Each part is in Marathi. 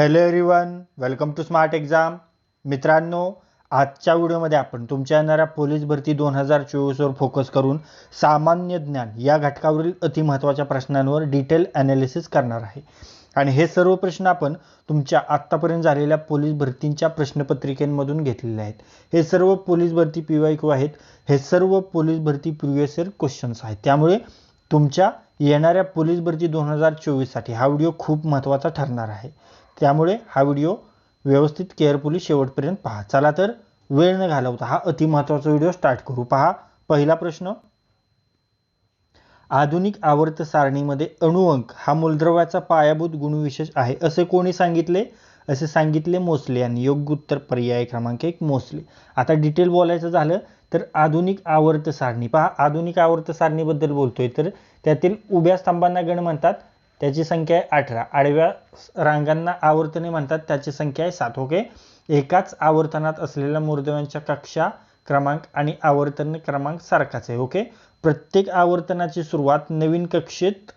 Hello everyone welcome to smart exam मित्रांनो आजच्या व्हिडिओमध्ये आपण तुमच्या येणाऱ्या पोलीस भरती दोन हजार चोवीसवर फोकस करून सामान्य ज्ञान या घटकावरील अतिमहत्त्वाच्या प्रश्नांवर डिटेल ॲनालिसिस करणार आहे. आणि हे सर्व प्रश्न आपण तुमच्या आत्तापर्यंत झालेल्या पोलीस भरतींच्या प्रश्नपत्रिकेमधून घेतलेले आहेत. हे सर्व पोलीस भरती पी वाय क्यू आहेत. हे सर्व पोलीस भरती प्रिव्हियस इयर क्वेश्चन्स आहेत. त्यामुळे तुमच्या येणाऱ्या पोलीस भरती दोन हजार चोवीससाठी हा व्हिडिओ खूप महत्त्वाचा ठरणार आहे. त्यामुळे हा व्हिडिओ व्यवस्थित केअरफुली शेवटपर्यंत पहा. चला तर वेळ न घालवता हा अतिमहत्वाचा व्हिडिओ स्टार्ट करू. पहा पहिला प्रश्न. आधुनिक आवर्त सारणीमध्ये अणुअंक हा मूलद्रव्याचा पायाभूत गुणविशेष आहे असे कोणी सांगितले? असे सांगितले मोसले यांनी योग्य उत्तर पर्याय क्रमांक एक मोसले. आता डिटेल बोलायचं झालं तर आधुनिक आवर्त सारणी. पहा आधुनिक आवर्त सारणीबद्दल बोलतोय तर त्यातील उभ्या स्तंभांना गण म्हणतात. त्याची संख्या आहे अठरा. आडव्या रांगांना आवर्तने म्हणतात त्याची संख्या आहे सात. ओके? एकाच आवर्तनात असलेल्या मूर्दव्यांच्या कक्षा क्रमांक आणि आवर्तन क्रमांक सारखाच आहे. ओके? प्रत्येक आवर्तनाची सुरुवात नवीन कक्षेत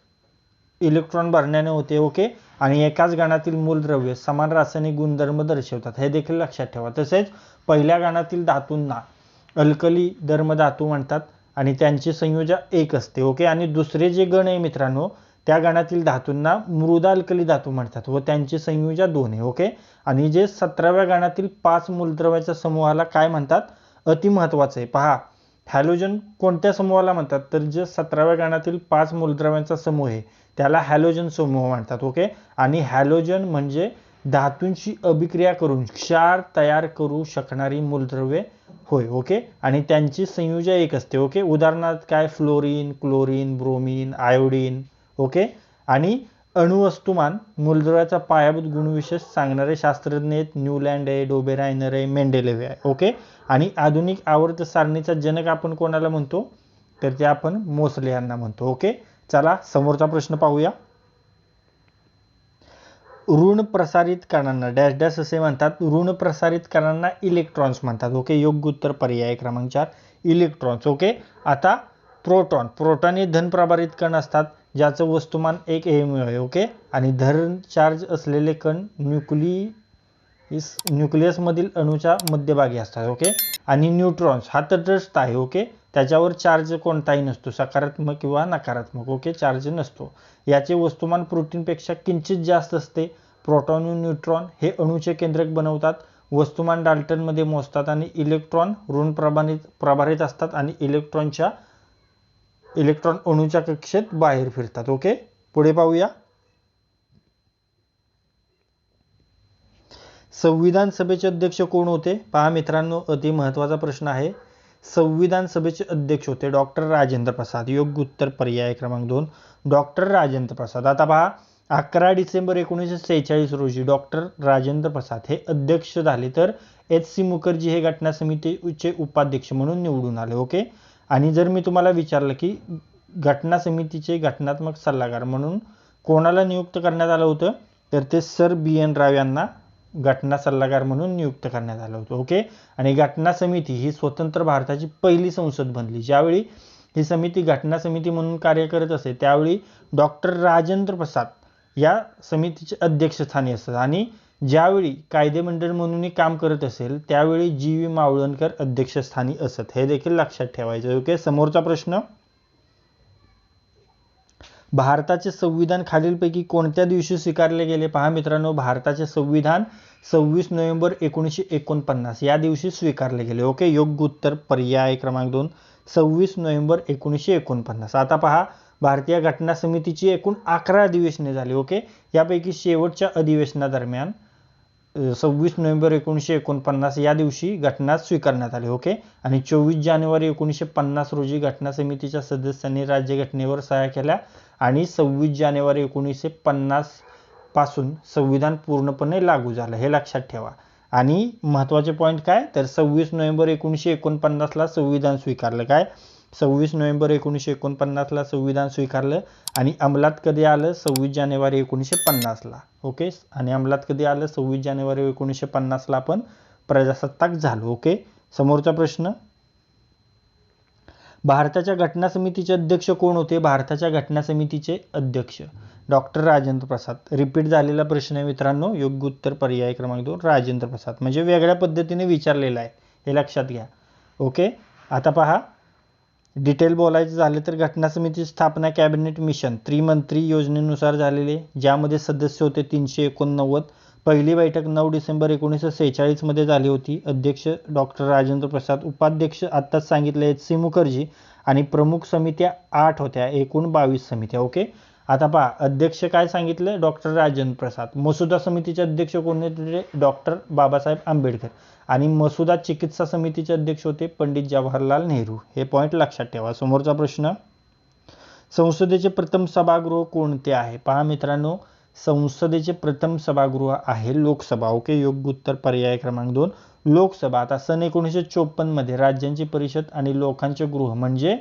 इलेक्ट्रॉन भरण्याने होते. ओके? आणि एकाच गणातील मूलद्रव्य समान रासायनिक गुणधर्म दर्शवतात. हे देखील लक्षात ठेवा. तसेच पहिल्या गणातील धातूंना अल्कली धर्म धातू म्हणतात आणि त्यांचे संयोजन एक असते. ओके? आणि दुसरे जे गण आहे मित्रांनो त्या गणातील धातूंना मृदालकली धातू म्हणतात व त्यांची संयोजा दोन आहे ओके? आणि जे सतराव्या गणातील पाच मूलद्रव्याच्या समूहाला काय म्हणतात? अतिमहत्वाचं आहे पहा हॅलोजन कोणत्या समूहाला म्हणतात? तर जे सतराव्या गणातील पाच मूलद्रव्यांचा समूह आहे त्याला हॅलोजन समूह म्हणतात ओके? आणि हॅलोजन म्हणजे धातूंची अभिक्रिया करून क्षार तयार करू शकणारी मूलद्रव्ये होय ओके? आणि त्यांची संयोजा एक असते ओके? उदाहरणार्थ काय? Fluorine chlorine bromine iodine okay? आणि अणुवस्तुमान मूलद्रव्याचा पायाभूत गुणविशेष सांगणारे शास्त्रज्ञ आहेत. न्यूलँड आहे डोबेरायनर आहे मेंडेलेव्ह आहे. ओके? आणि आधुनिक आवर्त सारणीचा जनक आपण कोणाला म्हणतो? तर ते आपण मोसले यांना म्हणतो. ओके? चला समोरचा प्रश्न पाहूया. ऋण प्रसारित कणांना डॅश डॅश असे म्हणतात. ऋण प्रसारित कणांना इलेक्ट्रॉन्स म्हणतात. ओके? योग्य उत्तर पर्याय क्रमांक चार इलेक्ट्रॉन्स. ओके? आता प्रोटॉन. प्रोटॉन हे धन प्रभारित कण असतात. ज्याचं वस्तुमान एक एम आहे ओके? आणि धरण चार्ज असलेले कण न्यूक्ली न्यूक्लियसमधील अणूच्या मध्यभागी असतात ओके? आणि न्यूट्रॉन्स हा तटस्थ आहे ओके? त्याच्यावर चार्ज कोणताही नसतो सकारात्मक किंवा नकारात्मक ओके? चार्ज नसतो. याचे वस्तुमान प्रोटीनपेक्षा किंचित जास्त असते. प्रोटॉन व न्यूट्रॉन हे अणूचे केंद्रक बनवतात. वस्तुमान डाल्टनमध्ये मोजतात आणि इलेक्ट्रॉन ऋण प्रभारित प्रभारित असतात आणि इलेक्ट्रॉनच्या इलेक्ट्रॉन अणूच्या कक्षेत बाहेर फिरतात. ओके? पुढे पाहूया. संविधान सभेचे अध्यक्ष कोण होते? पहा मित्रांनो अति महत्त्वाचा प्रश्न आहे. संविधान सभेचे अध्यक्ष होते डॉक्टर राजेंद्र प्रसाद. योग्य उत्तर पर्याय क्रमांक दोन. डॉक्टर राजेंद्र प्रसाद. आता पहा अकरा डिसेंबर एकोणीसशे सेहेचाळीस रोजी डॉक्टर राजेंद्र प्रसाद हे अध्यक्ष झाले. तर एच सी मुखर्जी हे घटना समितीचे उपाध्यक्ष म्हणून निवडून आले. ओके? आणि जर मी तुम्हाला विचारलं की घटना समितीचे घटनात्मक सल्लागार म्हणून कोणाला नियुक्त करण्यात आलं होतं तर ते सर बी एन राव यांना घटना सल्लागार म्हणून नियुक्त करण्यात आलं होतं ओके? आणि घटना समिती ही स्वतंत्र भारताची पहिली संसद बनली. ज्यावेळी ही समिती घटना समिती म्हणून कार्य करत असे त्यावेळी डॉक्टर राजेंद्र प्रसाद या समितीचे अध्यक्षस्थानी असतात. आणि ज्यावेळी कायदेमंडळ म्हणून काम करत असेल त्यावेळी जी व्ही मावळणकर अध्यक्षस्थानी असत. हे देखील लक्षात ठेवायचं ओके समोरचा प्रश्न? भारताचे संविधान खालीलपैकी कोणत्या दिवशी स्वीकारले गेले? पहा मित्रांनो भारताचे संविधान सव्वीस नोव्हेंबर एकोणीसशे एकोणपन्नास या दिवशी स्वीकारले गेले. ओके योग्य उत्तर पर्याय क्रमांक दोन. सव्वीस नोव्हेंबर एकोणीसशे एकोणपन्नास. आता पहा भारतीय घटना समितीची एकूण अकरा अधिवेशने झाली ओके यापैकी शेवटच्या अधिवेशनादरम्यान सव्वीस नोव्हेंबर एकोणीसशे एकोणपन्नास या दिवशी घटना स्वीकारण्यात आली ओके आणि चोवीस जानेवारी एकोणीसशे पन्नास रोजी घटना समितीच्या सदस्यांनी राज्यघटनेवर सह्या केल्या आणि सव्वीस जानेवारी एकोणीसशे पन्नासपासून संविधान पूर्णपणे लागू झालं हे लक्षात ठेवा. आणि महत्त्वाचे पॉईंट काय? तर सव्वीस नोव्हेंबर एकोणीसशे एकोणपन्नासला संविधान स्वीकारलं काय? सव्वीस नोव्हेंबर एकोणीसशे एकोणपन्नासला संविधान स्वीकारलं आणि अंमलात कधी आलं? सव्वीस जानेवारी एकोणीसशे पन्नासला. ओके आणि अंमलात कधी आलं? सव्वीस जानेवारी एकोणीसशे पन्नासला आपण प्रजासत्ताक झालो. ओके समोरचा प्रश्न. भारताच्या घटना समितीचे अध्यक्ष कोण होते? भारताच्या घटना समितीचे अध्यक्ष डॉक्टर राजेंद्र प्रसाद. रिपीट झालेला प्रश्न आहे मित्रांनो. योग्य उत्तर पर्याय क्रमांक दोन राजेंद्र प्रसाद. म्हणजे वेगळ्या पद्धतीने विचारलेला आहे. हे लक्षात घ्या. ओके आता पहा. डिटेल बोलायचं झालं तर घटना समितीची स्थापना कॅबिनेट मिशन त्रिमंत्री योजनेनुसार झालेले ज्यामध्ये सदस्य होते तीनशे एकोणनव्वद. पहिली बैठक नऊ डिसेंबर एकोणीसशे सेहेचाळीसमध्ये झाली होती. अध्यक्ष डॉक्टर राजेंद्र प्रसाद उपाध्यक्ष आत्ताच सांगितले आहेत सी मुखर्जी आणि प्रमुख समित्या आठ होत्या एकूण बावीस समित्या. ओके? आता पहा अध्यक्ष काय सांगितलं? डॉक्टर राजेंद्र प्रसाद मसुदा समितीचे अध्यक्ष कोण होते? डॉक्टर बाबासाहेब आंबेडकर. आणि मसुदा चिकित्सा समितीचे अध्यक्ष होते पंडित जवाहरलाल नेहरू. हे पॉईंट लक्षात ठेवा. समोरचा प्रश्न. संसदेचे प्रथम सभागृह कोणते आहे? पहा मित्रांनो संसदेचे प्रथम सभागृह आहे लोकसभा. ओके योग्य उत्तर पर्याय क्रमांक दोन. लोकसभा. आता सन एकोणीसशे चोपन्नमध्ये राज्यांची परिषद आणि लोकांचे गृह म्हणजे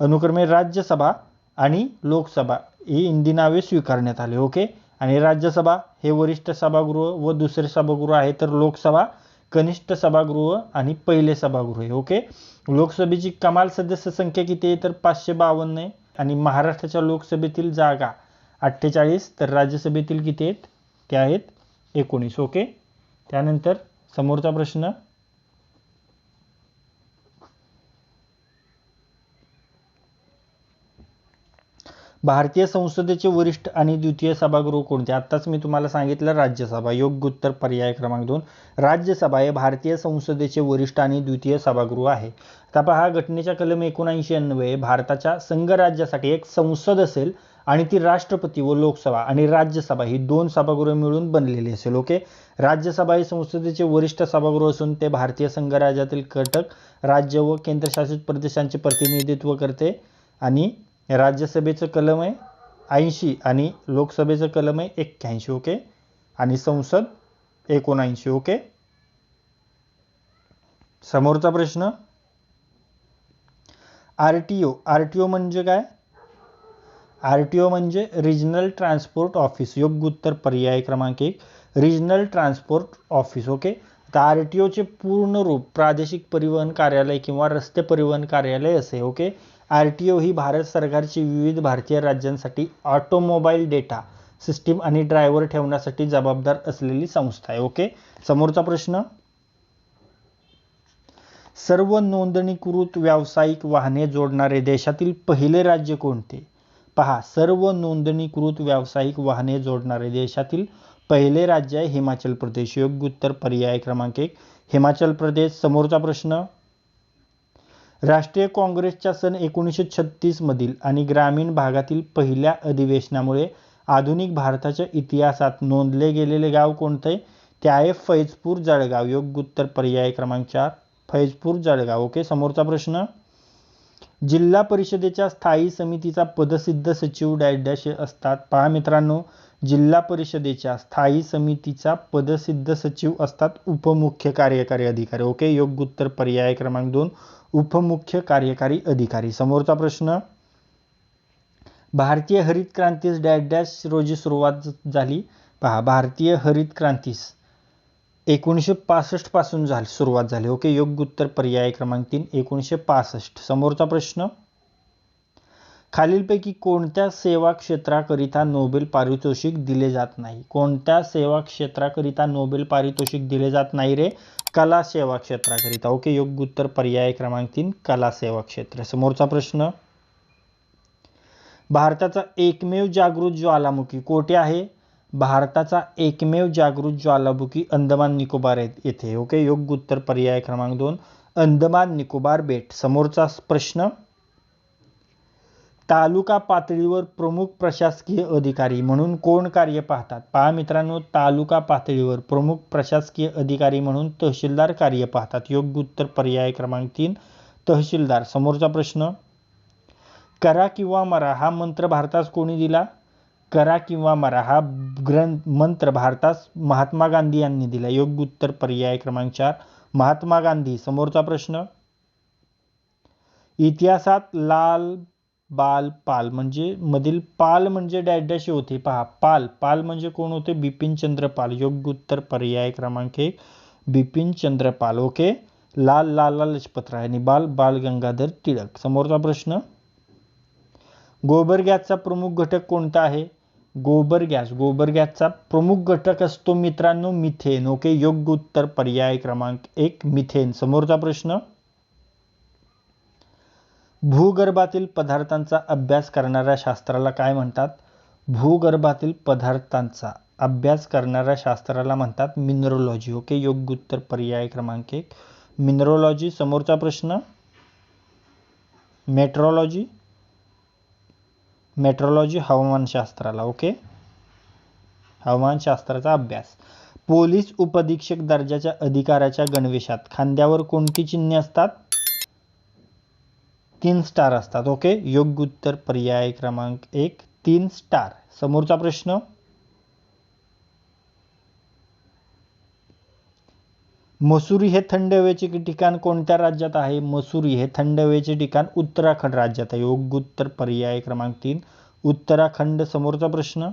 अनुक्रमे राज्यसभा आणि लोकसभा ही हिंदी नावे स्वीकारण्यात आली ओके? आणि राज्यसभा हे वरिष्ठ सभागृह व दुसरे सभागृह आहे तर लोकसभा कनिष्ठ सभागृह आणि पहिले सभागृह आहे ओके? लोकसभेची कमाल सदस्य संख्या किती आहे? तर पाचशे बावन्न आहे. आणि महाराष्ट्राच्या लोकसभेतील जागा अठ्ठेचाळीस तर राज्यसभेतील किती आहेत? त्या आहेत एकोणीस ओके? त्यानंतर समोरचा प्रश्न भारतीय संसदेचे वरिष्ठ आणि द्वितीय सभागृह कोणते? आत्ताच मी तुम्हाला सांगितलं राज्यसभा. योग्य उत्तर पर्याय क्रमांक दोन. राज्यसभा हे भारतीय संसदेचे वरिष्ठ आणि द्वितीय सभागृह आहे. आता पहा घटनेच्या कलम एकोणऐंशी अन्वये भारताच्या संघराज्यासाठी एक संसद असेल आणि ती राष्ट्रपती व लोकसभा आणि राज्यसभा ही दोन सभागृह मिळून बनलेली असेल ओके? राज्यसभा ही संसदेचे वरिष्ठ सभागृह असून ते भारतीय संघराज्यातील कटक राज्य व केंद्रशासित प्रदेशांचे प्रतिनिधित्व करते आणि राज्यसभेचं कलम आहे ऐंशी आणि लोकसभेचं कलम आहे एक्क्याऐंशी ओके? आणि संसद एकोणऐंशी ओके? समोरचा प्रश्न? R T O R T O म्हणजे काय? आर टी ओ म्हणजे रिजनल ट्रान्सपोर्ट ऑफिस योग्य उत्तर पर्याय क्रमांक एक. Regional transport office okay? आता आर टी ओचे पूर्ण रूप प्रादेशिक परिवहन कार्यालय किंवा रस्ते परिवहन कार्यालय असे ओके? आर टी ओ ही भारत सरकारची विविध भारतीय राज्यांसाठी ऑटोमोबाईल डेटा सिस्टीम आणि ड्रायव्हर ठेवण्यासाठी जबाबदार असलेली संस्था आहे. ओके? समोरचा प्रश्न? सर्व नोंदणीकृत व्यावसायिक वाहने जोडणारे देशातील पहिले राज्य कोणते? पहा सर्व नोंदणीकृत व्यावसायिक वाहने जोडणारे देशातील पहिले राज्य आहे हिमाचल प्रदेश. योग्य उत्तर पर्याय क्रमांक एक. हिमाचल प्रदेश समोरचा प्रश्न? राष्ट्रीय काँग्रेसच्या सन एकोणीसशे छत्तीसमधील आणि ग्रामीण भागातील पहिल्या अधिवेशनामुळे आधुनिक भारताच्या इतिहासात नोंदले गेलेले गाव कोणते? ते आहे फैजपूर जळगाव. योग्य उत्तर पर्याय क्रमांक चार फैजपूर जळगाव. ओके समोरचा प्रश्न. जिल्हा परिषदेच्या स्थायी समितीचा पदसिद्ध सचिव डॅश डॅश असतात. पहा मित्रांनो जिल्हा परिषदेच्या स्थायी समितीचा पदसिद्ध सचिव असतात उपमुख्य कार्यकारी अधिकारी. ओके योग्य उत्तर पर्याय क्रमांक दोन उपमुख्य कार्यकारी अधिकारी. समोरचा प्रश्न भारतीय हरित क्रांतीस डॅश डॅश रोजी सुरुवात झाली. पहा भारतीय हरित क्रांतीस एकोणीसशे पासष्टपासून झाली सुरुवात झाली. ओके योग्य उत्तर पर्याय क्रमांक तीन एकोणीसशे पासष्ट. समोरचा प्रश्न खालीलपैकी कोणत्या सेवा क्षेत्राकरिता नोबेल पारितोषिक दिले जात नाही? कोणत्या सेवा क्षेत्राकरिता नोबेल पारितोषिक दिले जात नाही रे? कला सेवा क्षेत्राकरिता. ओके योग्य उत्तर पर्याय क्रमांक तीन कला सेवा क्षेत्र. समोरचा प्रश्न. भारताचा एकमेव जागृत ज्वालामुखी कोठे आहे? भारताचा एकमेव जागृत ज्वालामुखी अंदमान निकोबार येथे. ओके योग्य उत्तर पर्याय क्रमांक दोन अंदमान निकोबार बेट. समोरचा प्रश्न. तालुका पातळीवर प्रमुख प्रशासकीय अधिकारी म्हणून कोण कार्य पाहतात? पहा मित्रांनो तालुका पातळीवर प्रमुख प्रशासकीय अधिकारी म्हणून तहसीलदार कार्य पाहतात. योग्य उत्तर पर्याय क्रमांक तीन तहसीलदार. समोरचा प्रश्न करा किंवा मरा हा मंत्र भारतास कोणी दिला? करा किंवा मरा हा ग्रंथ मंत्र भारतास महात्मा गांधी यांनी दिला. योग्य उत्तर पर्याय क्रमांक चार महात्मा गांधी. समोरचा प्रश्न इतिहासात लाल बाल पाल म्हणजे मधील पाल म्हणजे डॅश डॅश होते. पहा पाल. पाल म्हणजे कोण होते? बिपिन चंद्रपाल योग्य उत्तर पर्याय क्रमांक एक. बिपिन चंद्रपाल ओके? लाल लाला लजपतराय आणि बाल बाल गंगाधर टिळक समोरचा प्रश्न? गोबर गॅसचा प्रमुख घटक कोणता आहे? गोबर गॅस. गोबर गॅसचा प्रमुख घटक असतो मित्रांनो मिथेन. ओके? योग्य उत्तर पर्याय क्रमांक एक मिथेन. समोरचा प्रश्न? भूगर्भातील पदार्थांचा अभ्यास करणाऱ्या शास्त्राला काय म्हणतात? भूगर्भातील पदार्थांचा अभ्यास करणाऱ्या शास्त्राला म्हणतात मिनरोलॉजी ओके योग्य उत्तर पर्याय क्रमांक एक. मिनरोलॉजी समोरचा प्रश्न? मेट्रोलॉजी मेट्रोलॉजी हवामानशास्त्राला ओके हवामानशास्त्राचा अभ्यास. पोलीस उपअधीक्षक दर्जाच्या अधिकाऱ्याच्या गणवेशात खांद्यावर कोणती चिन्हे असतात? तीन स्टार असतात. ओके? योग्य उत्तर पर्याय क्रमांक एक तीन स्टार. समोरचा प्रश्न? मसुरी हे थंड हवेचे ठिकाण कोणत्या राज्यात आहे? मसुरी हे थंड हवेचे ठिकाण उत्तराखंड राज्यात आहे. योग्य उत्तर पर्याय क्रमांक तीन उत्तराखंड. समोरचा प्रश्न?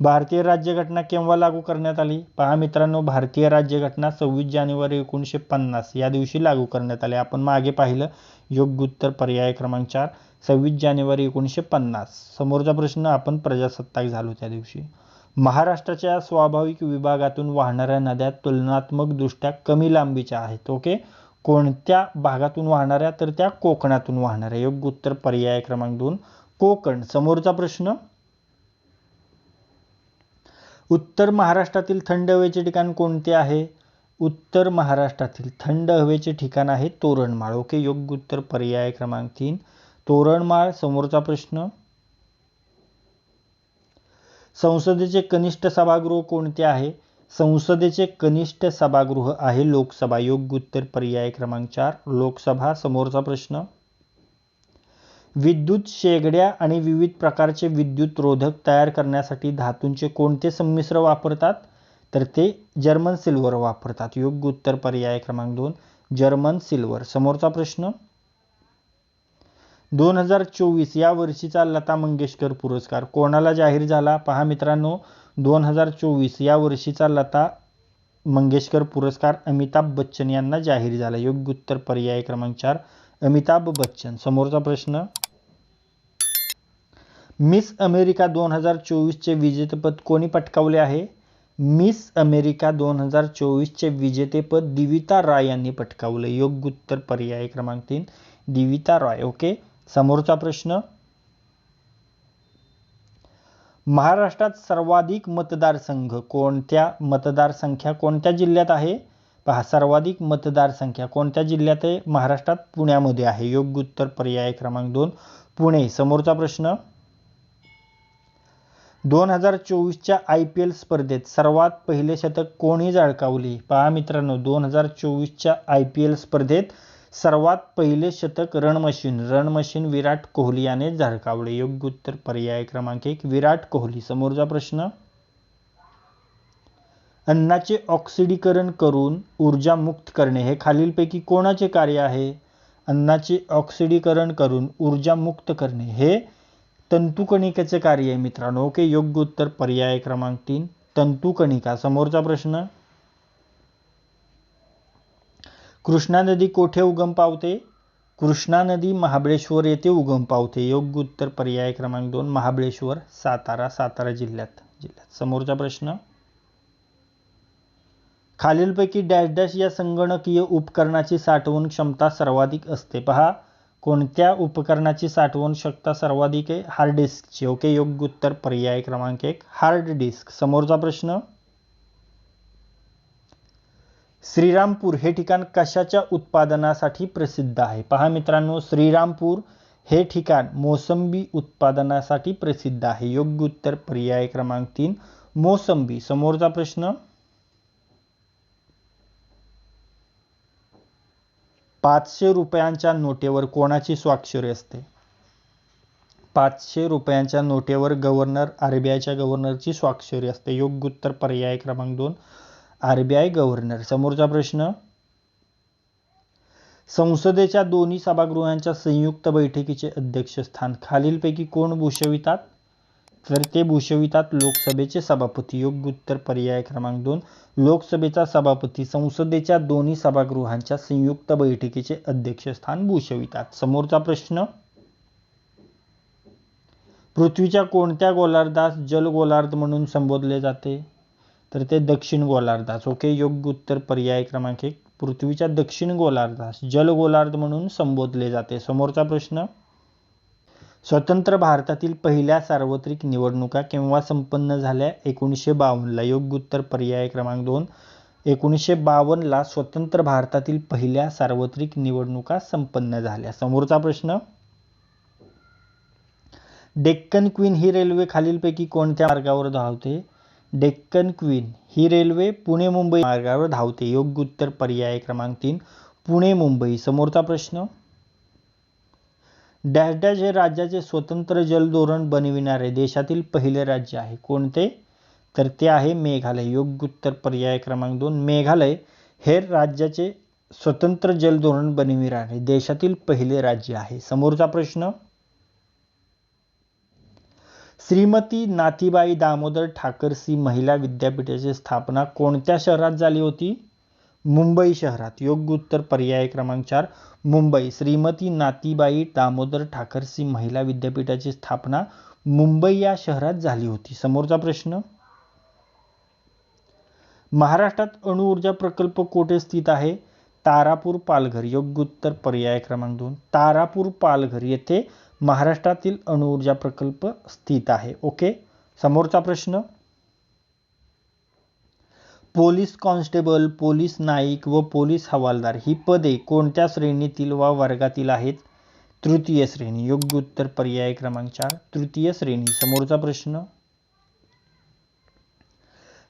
भारतीय राज्यघटना केव्हा लागू करण्यात आली? पहा मित्रांनो भारतीय राज्यघटना सव्वीस जानेवारी एकोणीसशे पन्नास. या दिवशी लागू करण्यात आली. आपण मागे पाहिलं. योग्य उत्तर पर्याय क्रमांक चार. सव्वीस जानेवारी एकोणीसशे पन्नास. समोरचा प्रश्न आपण प्रजासत्ताक झालो त्या दिवशी. महाराष्ट्राच्या स्वाभाविक विभागातून वाहणाऱ्या नद्या तुलनात्मकदृष्ट्या कमी लांबीच्या आहेत ओके? कोणत्या भागातून वाहणाऱ्या? तर त्या कोकणातून वाहणाऱ्या. योग्य उत्तर पर्याय क्रमांक दोन. कोकण. समोरचा प्रश्न उत्तर महाराष्ट्रातील थंड हवेचे ठिकाण कोणते आहे? उत्तर महाराष्ट्रातील थंड हवेचे ठिकाण आहे तोरणमाळ. ओके योग्य उत्तर पर्याय क्रमांक तीन. तोरणमाळ समोरचा प्रश्न. संसदेचे कनिष्ठ सभागृह कोणते आहे? संसदेचे कनिष्ठ सभागृह आहे लोकसभा. योग्य उत्तर पर्याय क्रमांक चार. लोकसभा समोरचा प्रश्न. विद्युत शेगड्या आणि विविध प्रकारचे विद्युत रोधक तयार करण्यासाठी धातूंचे कोणते संमिश्र वापरतात? तर ते जर्मन सिल्वर वापरतात. योग्य उत्तर पर्याय क्रमांक दोन जर्मन सिल्वर. समोरचा प्रश्न. दोन हजार चोवीस या वर्षीचा लता मंगेशकर पुरस्कार कोणाला जाहीर झाला? पहा मित्रांनो दोन हजार चोवीस या वर्षीचा लता मंगेशकर पुरस्कार अमिताभ बच्चन यांना जाहीर झाला. योग्य उत्तर पर्याय क्रमांक चार अमिताभ बच्चन. समोरचा प्रश्न. मिस अमेरिका दोन हजार चोवीसचे विजेतेपद कोणी पटकावले आहे? मिस अमेरिका दोन हजार चोवीसचे विजेतेपद दिविता रॉय यांनी पटकावले. योग्य उत्तर पर्याय क्रमांक तीन दिविता रॉय. ओके? समोरचा प्रश्न. महाराष्ट्रात सर्वाधिक मतदारसंघ कोणत्या? मतदारसंख्या कोणत्या जिल्ह्यात आहे? पहा सर्वाधिक मतदारसंख्या कोणत्या जिल्ह्यात आहे? महाराष्ट्रात पुण्यामध्ये आहे. योग्य उत्तर पर्याय क्रमांक दोन पुणे. समोरचा प्रश्न. दोन हजार चोवीसच्या आय पी एल स्पर्धेत सर्वात पहिले शतक कोणी झळकावले पहा मित्रांनो दोन हजार चोवीसच्या आय पी एल स्पर्धेत सर्वात पहिले शतक रणमशीन रणमशीन विराट कोहली याने झळकावले योग्य उत्तर पर्याय क्रमांक एक विराट कोहली. समोरचा प्रश्न? अन्नाचे ऑक्सिडीकरण करून ऊर्जा मुक्त करणे हे खालीलपैकी कोणाचे कार्य आहे? अन्नाचे ऑक्सिडीकरण करून ऊर्जा मुक्त करणे हे तंतुकणिकेचे कार्य आहे मित्रांनो. ओके योग्य उत्तर पर्याय क्रमांक तीन. तंतुकणिका समोरचा प्रश्न. कृष्णा नदी कोठे उगम पावते? कृष्णा नदी महाबळेश्वर येथे उगम पावते. योग्य उत्तर पर्याय क्रमांक दोन महाबळेश्वर सातारा सातारा जिल्ह्यात. जिल्ह्यात समोरचा प्रश्न. खालीलपैकी डॅश डॅश या संगणकीय उपकरणाची साठवण क्षमता सर्वाधिक असते. पहा. कोणत्या उपकरणाची साठवण शकता सर्वाधिक आहे? हार्ड डिस्कची ओके योग्य उत्तर. पर्याय क्रमांक एक. हार्ड डिस्क समोरचा प्रश्न? श्रीरामपूर हे ठिकाण कशाच्या उत्पादनासाठी प्रसिद्ध आहे? पहा मित्रांनो श्रीरामपूर हे ठिकाण मोसंबी उत्पादनासाठी प्रसिद्ध आहे. योग्य उत्तर पर्याय क्रमांक तीन. मोसंबी. समोरचा प्रश्न? पाचशे रुपयांच्या नोटेवर कोणाची स्वाक्षरी असते? पाचशे रुपयांच्या नोटेवर गव्हर्नर आरबीआयच्या गव्हर्नरची स्वाक्षरी असते. योग्य उत्तर पर्याय क्रमांक दोन आरबीआय गव्हर्नर. समोरचा प्रश्न संसदेच्या दोन्ही सभागृहांच्या संयुक्त बैठकीचे अध्यक्षस्थान खालीलपैकी कोण भूषवितात? तर ते भूषवितात लोकसभेचे सभापती. योग्य उत्तर पर्याय क्रमांक दोन. लोकसभेचा सभापती संसदेच्या दोन्ही सभागृहांच्या संयुक्त बैठकीचे अध्यक्षस्थान भूषवितात. समोरचा प्रश्न. पृथ्वीच्या कोणत्या गोलार्धास जल गोलार्ध म्हणून संबोधले जाते? तर ते दक्षिण गोलार्धास. ओके योग्य उत्तर पर्याय क्रमांक एक. पृथ्वीच्या दक्षिण गोलार्धास जल गोलार्ध म्हणून संबोधले जाते. समोरचा प्रश्न. स्वतंत्र भारतातील पहिल्या सार्वत्रिक निवडणुका केव्हा संपन्न झाल्या? एकोणीसशे बावन्नला योग्य उत्तर पर्याय क्रमांक दोन. एकोणीसशे बावन्नला स्वतंत्र भारतातील पहिल्या सार्वत्रिक निवडणुका संपन्न झाल्या. समोरचा प्रश्न. डेक्कन क्वीन ही रेल्वे खालीलपैकी कोणत्या मार्गावर धावते? डेक्कन क्वीन ही रेल्वे पुणे मुंबई मार्गावर धावते. योग्य उत्तर पर्याय क्रमांक तीन. पुणे मुंबई. समोरचा प्रश्न. डॅश डॅश हे राज्याचे स्वतंत्र जलधोरण बनविणारे देशातील पहिले राज्य आहे. कोणते? तर ते आहे मेघालय. योग्य उत्तर पर्याय क्रमांक दोन मेघालय हे राज्याचे स्वतंत्र जलधोरण बनविणारे देशातील पहिले राज्य आहे. समोरचा प्रश्न. श्रीमती नाथीबाई दामोदर ठाकरसी महिला विद्यापीठाची स्थापना कोणत्या शहरात झाली होती? मुंबई शहरात. योग्य उत्तर पर्याय क्रमांक चार मुंबई. श्रीमती नातीबाई दामोदर ठाकरसी महिला विद्यापीठाची स्थापना मुंबई या शहरात झाली होती. समोरचा प्रश्न? महाराष्ट्रात अणुऊर्जा प्रकल्प कोठे स्थित आहे? तारापूर पालघर. योग्य उत्तर पर्याय क्रमांक दोन तारापूर पालघर येथे महाराष्ट्रातील अणुऊर्जा प्रकल्प स्थित आहे. ओके? समोरचा प्रश्न? पोलीस कॉन्स्टेबल पोलीस नाईक व पोलीस हवालदार ही पदे कोणत्या श्रेणीतील वा वर्गातील आहेत? तृतीय श्रेणी. योग्य उत्तर पर्याय क्रमांक चार. तृतीय श्रेणी. समोरचा प्रश्न.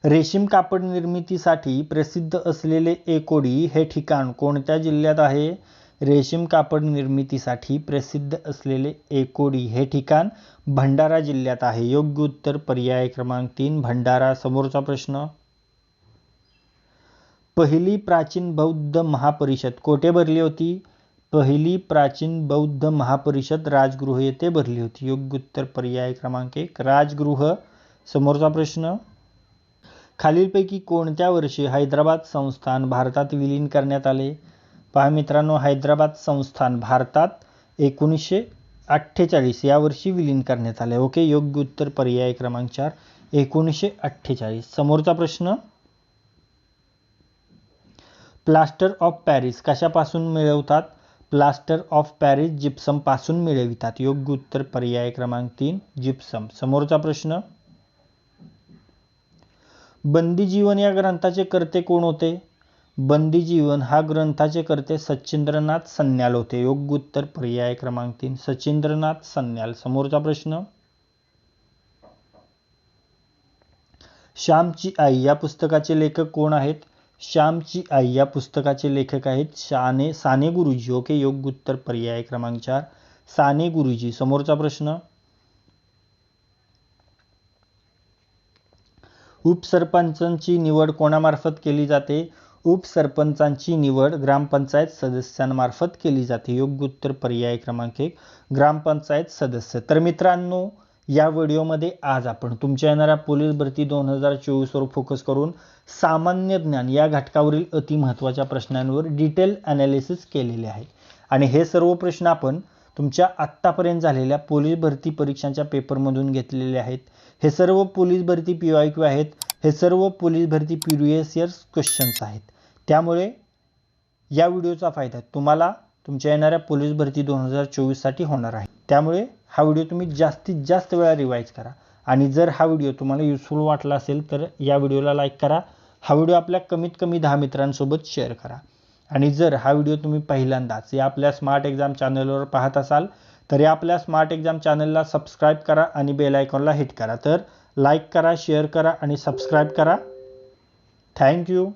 रेशीम कापड निर्मितीसाठी प्रसिद्ध असलेले एकोडी हे ठिकाण कोणत्या जिल्ह्यात आहे? रेशीम कापड निर्मितीसाठी प्रसिद्ध असलेले एकोडी हे ठिकाण भंडारा जिल्ह्यात आहे. योग्य उत्तर पर्याय क्रमांक तीन. भंडारा. समोरचा प्रश्न. पहिली प्राचीन बौद्ध महापरिषद कोठे भरली होती? पहिली प्राचीन बौद्ध महापरिषद राजगृह येथे भरली होती. योग्य उत्तर पर्याय क्रमांक एक राजगृह. समोरचा प्रश्न. खालीलपैकी कोणत्या वर्षी हैदराबाद संस्थान भारतात विलीन करण्यात आले? पहा मित्रांनो हैदराबाद संस्थान भारतात एकोणीसशे अठ्ठेचाळीस या वर्षी विलीन करण्यात आले. ओके योग्य उत्तर पर्याय क्रमांक चार एकोणीसशे अठ्ठेचाळीस. समोरचा प्रश्न. प्लास्टर ऑफ पॅरिस कशापासून मिळवतात? प्लास्टर ऑफ पॅरिस जिप्समपासून मिळवितात. योग्य उत्तर पर्याय क्रमांक तीन जिप्सम. समोरचा प्रश्न. बंदी जीवन या ग्रंथाचे कर्ते कोण होते? बंदी जीवन हा ग्रंथाचे कर्ते सचिंद्रनाथ सन्याल होते. योग्य उत्तर पर्याय क्रमांक तीन सचिंद्रनाथ सन्याल. समोरचा प्रश्न. श्यामची आई या पुस्तकाचे लेखक कोण आहेत? श्यामची आई. या पुस्तकाचे लेखक आहेत शाने साने गुरुजी. ओके योग्य उत्तर पर्याय क्रमांक चार. साने गुरुजी समोरचा प्रश्न. उपसरपंचांची निवड कोणामार्फत केली जाते? उपसरपंचांची निवड ग्रामपंचायत सदस्यांमार्फत केली जाते. योग्य उत्तर पर्याय क्रमांक एक. ग्रामपंचायत सदस्य. तर मित्रांनो या व्हिडिओमध्ये आज आपण तुमच्या येणाऱ्या पोलीस भरती दोन हजार चोवीसवर फोकस करून सामान्य ज्ञान या घटकावरील अतिमहत्त्वाच्या प्रश्नांवर डिटेल ॲनालिसिस केलेले आहे. आणि हे सर्व प्रश्न आपण तुमच्या आत्तापर्यंत झालेल्या पोलीस भरती परीक्षांच्या पेपरमधून घेतलेले आहेत. हे सर्व पोलीस भरती पी आय क्यू आहेत. हे सर्व पोलीस भरती प्युरियस इयर्स क्वेश्चन्स आहेत. त्यामुळे या व्हिडिओचा फायदा तुम्हाला तुमच्या येणाऱ्या पोलीस भरती दोन हजार चोवीससाठी होणार आहे. त्यामुळे हा व्हिडिओ तुम्ही जास्तीत जास्त वेळा रिवाईज करा. आणि जर हा व्हिडिओ तुम्हाला युजफुल वाटला असेल तर या व्हिडिओला लाईक करा. हा व्हिडिओ आपल्या कमीत कमी दहा मित्रांसोबत शेअर करा. आणि जर हा व्हिडिओ तुम्ही पहिल्यांदाच या आपल्या स्मार्ट एक्झाम चॅनलवर पाहत असाल तर या आपल्या स्मार्ट एक्झाम चॅनलला सबस्क्राईब करा आणि बेल आयकॉनला हिट करा. तर लाईक करा शेअर करा आणि सबस्क्राईब करा. थँक्यू